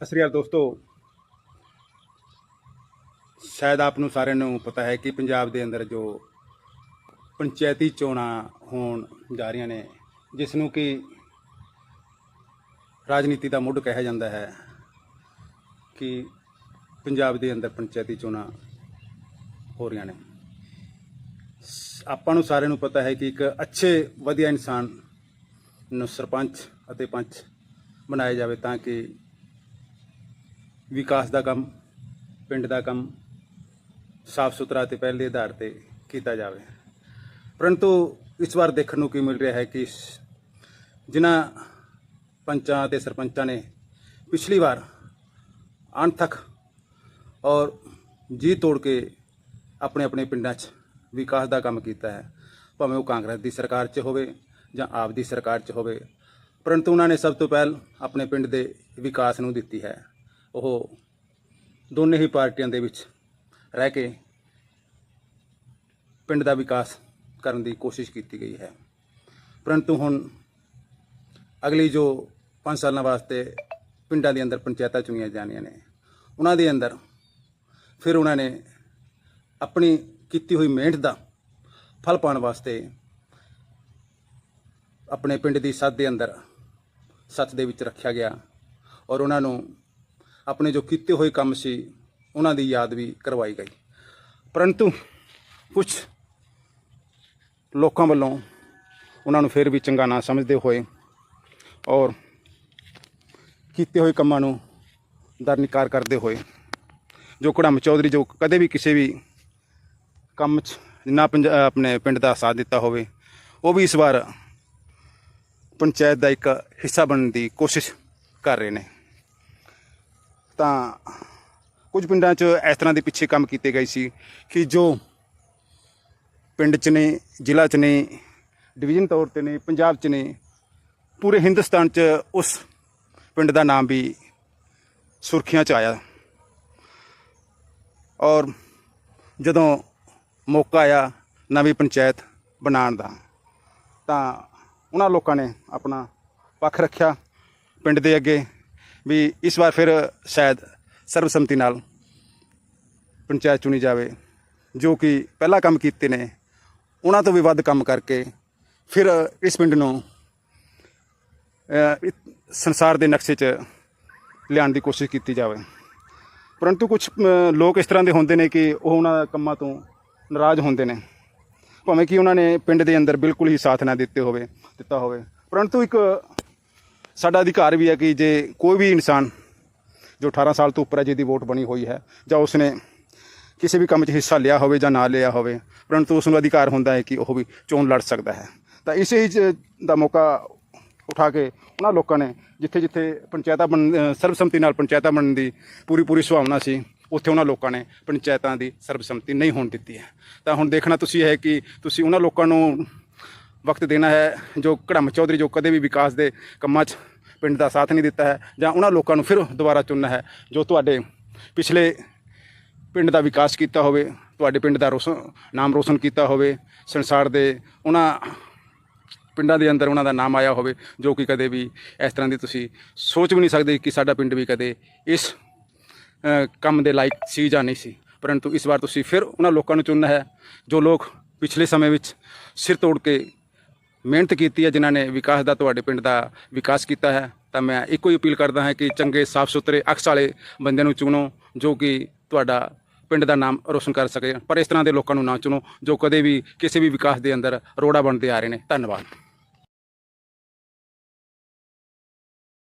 ਸਤਿ ਸ਼੍ਰੀ ਅਕਾਲ ਦੋਸਤੋ। ਸ਼ਾਇਦ ਆਪ ਨੂੰ ਸਾਰਿਆਂ ਨੂੰ ਪਤਾ ਹੈ ਕਿ ਪੰਜਾਬ ਦੇ ਅੰਦਰ ਜੋ ਪੰਚਾਇਤੀ ਚੋਣਾਂ ਹੋਣ ਜਾ ਰਹੀਆਂ ਨੇ, ਜਿਸ ਨੂੰ ਕਿ ਰਾਜਨੀਤੀ ਦਾ ਮੁੱਢ ਕਿਹਾ ਜਾਂਦਾ ਹੈ ਕਿ ਪੰਜਾਬ ਦੇ ਅੰਦਰ ਪੰਚਾਇਤੀ ਚੋਣਾਂ ਹੋ ਰਹੀਆਂ ਨੇ। ਸ- ਆਪਾਂ ਨੂੰ ਸਾਰਿਆਂ ਨੂੰ ਪਤਾ ਹੈ ਕਿ ਇੱਕ ਅੱਛੇ ਵਧੀਆ ਇਨਸਾਨ ਨੂੰ ਸਰਪੰਚ ਅਤੇ ਪੰਚ ਬਣਾਇਆ ਜਾਵੇ ਤਾਂ ਕਿ ਵਿਕਾਸ ਦਾ ਕੰਮ, ਪਿੰਡ ਦਾ ਕੰਮ ਸਾਫ਼ ਸੁਥਰਾ ਤੇ ਦੇ ਆਧਾਰ ਤੇ ਕੀਤਾ ਜਾਵੇ। ਪਰੰਤੂ ਇਸ ਵਾਰ ਦੇਖਣ ਨੂੰ ਕੀ ਮਿਲ ਰਿਹਾ ਹੈ ਕਿ ਜਿਨ੍ਹਾਂ ਪੰਚਾਂ ਤੇ ਸਰਪੰਚਾਂ ਨੇ ਪਿਛਲੀ ਵਾਰ ਅਣਥਕ ਔਰ ਜੀ ਤੋੜ ਕੇ ਆਪਣੇ ਆਪਣੇ ਪਿੰਡਾਂ 'ਚ ਵਿਕਾਸ ਦਾ ਕੰਮ ਕੀਤਾ ਹੈ, ਭਾਵੇਂ ਉਹ ਕਾਂਗਰਸ ਦੀ ਸਰਕਾਰ 'ਚ ਹੋਵੇ ਜਾਂ ਆਪ ਦੀ ਸਰਕਾਰ 'ਚ ਹੋਵੇ, ਪਰੰਤੂ ਉਹਨਾਂ ਨੇ ਸਭ ਤੋਂ ਪਹਿਲ ਆਪਣੇ ਪਿੰਡ ਦੇ ਵਿਕਾਸ ਨੂੰ ਦਿੱਤੀ ਹੈ। ਉਹ ਦੋਨੇ ਹੀ ਪਾਰਟੀਆਂ ਦੇ ਵਿੱਚ ਰਹਿ ਕੇ ਪਿੰਡ ਦਾ ਵਿਕਾਸ ਕਰਨ ਦੀ ਕੋਸ਼ਿਸ਼ ਕੀਤੀ ਗਈ ਹੈ। ਪਰੰਤੂ ਹੁਣ ਅਗਲੀ ਜੋ 5 ਸਾਲਾਂ ਵਾਸਤੇ ਪਿੰਡਾਂ ਦੇ ਅੰਦਰ ਪੰਚਾਇਤਾਂ ਚੁਣੀਆਂ ਜਾਣੀਆਂ ਨੇ, ਉਹਨਾਂ ਦੇ ਅੰਦਰ ਫਿਰ ਉਹਨਾਂ ਨੇ ਆਪਣੀ ਕੀਤੀ ਹੋਈ ਮਿਹਨਤ ਦਾ ਫਲ ਪਾਉਣ ਵਾਸਤੇ ਆਪਣੇ ਪਿੰਡ ਦੀ ਸੱਤ ਦੇ ਅੰਦਰ ਸੱਥ ਦੇ ਵਿੱਚ ਰੱਖਿਆ ਗਿਆ ਔਰ ਉਹਨਾਂ ਨੂੰ ਆਪਣੇ ਜੋ ਕੀਤੇ ਹੋਏ ਕੰਮ ਸੀ, ਉਹਨਾਂ ਦੀ ਯਾਦ ਵੀ ਕਰਵਾਈ ਗਈ। ਪਰੰਤੂ ਕੁਝ ਲੋਕਾਂ ਵੱਲੋਂ ਉਹਨਾਂ ਨੂੰ ਫਿਰ ਵੀ ਚੰਗਾ ਨਾ ਸਮਝਦੇ ਹੋਏ ਔਰ ਕੀਤੇ ਹੋਏ ਕੰਮਾਂ ਨੂੰ ਦਰਨਿਕਾਰ ਕਰਦੇ ਹੋਏ, ਜੋ ਕੁੜਮ ਚੌਧਰੀ ਜੋ ਕਦੇ ਵੀ ਕਿਸੇ ਵੀ ਕੰਮ 'ਚ ਨਾ ਪੰਜ- ਆਪਣੇ ਪਿੰਡ ਦਾ ਸਾਥ ਦਿੱਤਾ ਹੋਵੇ, ਉਹ ਵੀ ਇਸ ਵਾਰ ਪੰਚਾਇਤ ਦਾ ਇੱਕ ਹਿੱਸਾ ਬਣਨ ਦੀ ਕੋਸ਼ਿਸ਼ ਕਰ ਰਹੇ ਨੇ। ਤਾਂ ਕੁਝ ਪਿੰਡਾਂ 'ਚ ਇਸ ਤਰ੍ਹਾਂ ਦੇ ਪਿੱਛੇ ਕੰਮ ਕੀਤੇ ਗਏ ਸੀ ਕਿ ਜੋ ਪਿੰਡ 'ਚ ਨੇ, ਜ਼ਿਲ੍ਹਾ 'ਚ ਨੇ ਡਿਵੀਜ਼ਨ ਤੌਰ ਤੇ ਨੇ, ਪੰਜਾਬ 'ਚ ਨੇ, ਪੂਰੇ ਹਿੰਦੁਸਤਾਨ 'ਚ ਉਸ ਪਿੰਡ ਦਾ ਨਾਮ ਵੀ ਸੁਰਖੀਆਂ 'ਚ ਆਇਆ। ਔਰ ਜਦੋਂ ਮੌਕਾ ਆਇਆ ਨਵੀਂ ਪੰਚਾਇਤ ਬਣਾਉਣ ਦਾ, ਤਾਂ ਉਹਨਾਂ ਲੋਕਾਂ ਨੇ ਆਪਣਾ ਪੱਖ ਰੱਖਿਆ ਪਿੰਡ ਦੇ ਅੱਗੇ। ਵੀ ਇਸ ਵਾਰ ਫਿਰ ਸ਼ਾਇਦ ਸਰਬਸੰਮਤੀ ਨਾਲ ਪੰਚਾਇਤ ਚੁਣੀ ਜਾਵੇ, ਜੋ ਕਿ ਪਹਿਲਾਂ ਕੰਮ ਕੀਤੇ ਨੇ, ਉਹਨਾਂ ਤੋਂ ਵੀ ਵੱਧ ਕੰਮ ਕਰਕੇ ਫਿਰ ਇਸ ਪਿੰਡ ਨੂੰ ਸੰਸਾਰ ਦੇ ਨਕਸ਼ੇ 'ਚ ਲਿਆਉਣ ਦੀ ਕੋਸ਼ਿਸ਼ ਕੀਤੀ ਜਾਵੇ। ਪਰੰਤੂ ਕੁਝ ਲੋਕ ਇਸ ਤਰ੍ਹਾਂ ਦੇ ਹੁੰਦੇ ਨੇ ਕਿ ਉਹ ਉਹਨਾਂ ਕੰਮਾਂ ਤੋਂ ਨਾਰਾਜ਼ ਹੁੰਦੇ ਨੇ। ਭਾਵੇਂ ਕਿ ਉਹਨਾਂ ਨੇ ਪਿੰਡ ਦੇ ਅੰਦਰ ਬਿਲਕੁਲ ਹੀ ਸਾਥ ਨਾ ਦਿੱਤੇ ਹੋਵੇ, ਦਿੱਤਾ ਹੋਵੇ। ਪਰੰਤੂ ਇੱਕ ਸਾਡਾ ਅਧਿਕਾਰ ਵੀ ਹੈ ਕਿ ਜੇ ਕੋਈ ਵੀ ਇਨਸਾਨ ਜੋ 18 ਸਾਲ ਤੋਂ ਉੱਪਰ ਹੈ, ਜਿਹਦੀ ਵੋਟ ਬਣੀ ਹੋਈ ਹੈ, ਜਾਂ ਉਸਨੇ ਕਿਸੇ ਵੀ ਕੰਮ 'ਚ ਹਿੱਸਾ ਲਿਆ ਹੋਵੇ ਜਾਂ ਨਾ ਲਿਆ ਹੋਵੇ, ਪਰੰਤੂ ਉਸ ਨੂੰ ਅਧਿਕਾਰ ਹੁੰਦਾ ਹੈ ਕਿ ਉਹ ਵੀ ਚੋਣ ਲੜ ਸਕਦਾ ਹੈ। ਤਾਂ ਇਸੇ 'ਚ ਦਾ ਮੌਕਾ ਉਠਾ ਕੇ ਉਹਨਾਂ ਲੋਕਾਂ ਨੇ ਜਿੱਥੇ ਜਿੱਥੇ ਪੰਚਾਇਤਾਂ ਬਣ ਸਰਬਸੰਮਤੀ ਨਾਲ ਪੰਚਾਇਤਾਂ ਬਣਨ ਦੀ ਪੂਰੀ ਪੂਰੀ ਸੁਭਾਵਨਾ ਸੀ, ਉੱਥੇ ਉਹਨਾਂ ਲੋਕਾਂ ਨੇ ਪੰਚਾਇਤਾਂ ਦੀ ਸਰਬਸੰਮਤੀ ਨਹੀਂ ਹੋਣ ਦਿੱਤੀ ਹੈ। ਤਾਂ ਹੁਣ ਦੇਖਣਾ ਤੁਸੀਂ ਹੈ ਕਿ ਤੁਸੀਂ ਉਹਨਾਂ ਲੋਕਾਂ ਨੂੰ ਵਕਤ ਦੇਣਾ ਹੈ ਜੋ ਕੜਮ ਚੌਧਰੀ ਜੋ ਕਦੇ ਵੀ ਵਿਕਾਸ ਦੇ ਕੰਮਾਂ 'ਚ ਪਿੰਡ ਦਾ ਸਾਥ ਨਹੀਂ ਦਿੱਤਾ ਹੈ ਜਾਂ ਉਹਨਾਂ ਲੋਕਾਂ ਨੂੰ ਫਿਰ ਦੁਬਾਰਾ ਚੁਣਨਾ ਹੈ, ਜੋ ਤੁਹਾਡੇ ਪਿਛਲੇ ਪਿੰਡ ਦਾ ਵਿਕਾਸ ਕੀਤਾ ਹੋਵੇ, ਤੁਹਾਡੇ ਪਿੰਡ ਦਾ ਰੋਸ਼ਨ, ਨਾਮ ਰੋਸ਼ਨ ਕੀਤਾ ਹੋਵੇ, ਸੰਸਾਰ ਦੇ ਉਹਨਾਂ ਪਿੰਡਾਂ ਦੇ ਅੰਦਰ ਉਹਨਾਂ ਦਾ ਨਾਮ ਆਇਆ ਹੋਵੇ, ਜੋ ਕਿ ਕਦੇ ਵੀ ਇਸ ਤਰ੍ਹਾਂ ਦੀ ਤੁਸੀਂ ਸੋਚ ਵੀ ਨਹੀਂ ਸਕਦੇ ਕਿ ਸਾਡਾ ਪਿੰਡ ਵੀ ਕਦੇ ਇਸ ਕੰਮ ਦੇ ਲਾਇਕ ਸੀ ਜਾਂ ਨਹੀਂ ਸੀ। ਪਰੰਤੂ ਇਸ ਵਾਰ ਤੁਸੀਂ ਫਿਰ ਉਹਨਾਂ ਲੋਕਾਂ ਨੂੰ ਚੁਣਨਾ ਹੈ, ਜੋ ਲੋਕ ਪਿਛਲੇ ਸਮੇਂ ਵਿੱਚ ਸਿਰ ਤੋੜ ਕੇ ਮਿਹਨਤ ਕੀਤੀ ਹੈ ਜਿਨ੍ਹਾਂ ਨੇ ਵਿਕਾਸ ਦਾ ਤੁਹਾਡੇ ਪਿੰਡ ਦਾ ਵਿਕਾਸ ਕੀਤਾ ਹੈ, ਤਾਂ ਮੈਂ ਇੱਕੋ ਹੀ ਅਪੀਲ ਕਰਦਾ ਹਾਂ ਕਿ ਚੰਗੇ ਸਾਫ਼ ਸੁਥਰੇ ਅਕਸ ਵਾਲੇ ਬੰਦਿਆਂ ਨੂੰ ਚੁਣੋ, ਜੋ ਕਿ ਤੁਹਾਡਾ ਪਿੰਡ ਦਾ ਨਾਮ ਰੋਸ਼ਨ ਕਰ ਸਕੇ। ਪਰ ਇਸ ਤਰ੍ਹਾਂ ਦੇ ਲੋਕਾਂ ਨੂੰ ਨਾ ਚੁਣੋ, ਜੋ ਕਦੇ ਵੀ ਕਿਸੇ ਵੀ ਵਿਕਾਸ ਦੇ ਅੰਦਰ ਰੋੜਾ ਬਣਦੇ ਆ ਰਹੇ ਨੇ। ਧੰਨਵਾਦ।